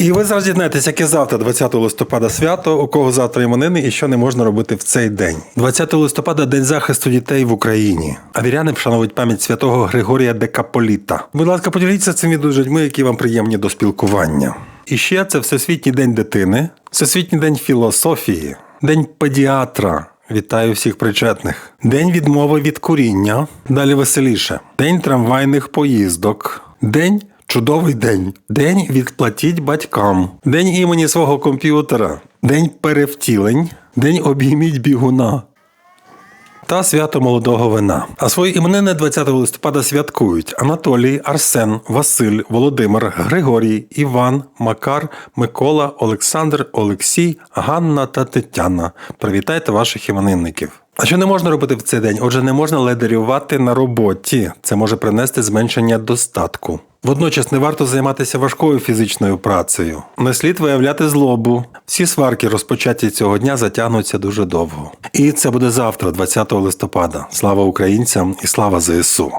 І ви зараз дізнаєтесь, яке завтра, 20 листопада, свято, у кого завтра іменини і що не можна робити в цей день. 20 листопада день захисту дітей в Україні. А віряни вшановують пам'ять святого Григорія Декаполіта. Будь ласка, поділіться цим відео людьми, які вам приємні до спілкування. І ще це Всесвітній день дитини, Всесвітній день філософії, День педіатра. Вітаю всіх причетних. День відмови від куріння. Далі веселіше. День трамвайних поїздок. День чудовий день. День відплатіть батькам. День імені свого комп'ютера. День перевтілень. День обійміть бігуна. Та свято молодого вина. А свої іменини 20 листопада святкують Анатолій, Арсен, Василь, Володимир, Григорій, Іван, Макар, Микола, Олександр, Олексій, Ганна та Тетяна. Привітайте ваших іменинників. А що не можна робити в цей день? Отже, не можна ледарювати на роботі. Це може принести зменшення достатку. Водночас не варто займатися важкою фізичною працею. Не слід виявляти злобу. Всі сварки, розпочаті цього дня, затягнуться дуже довго. І це буде завтра, 20 листопада. Слава українцям і слава ЗСУ.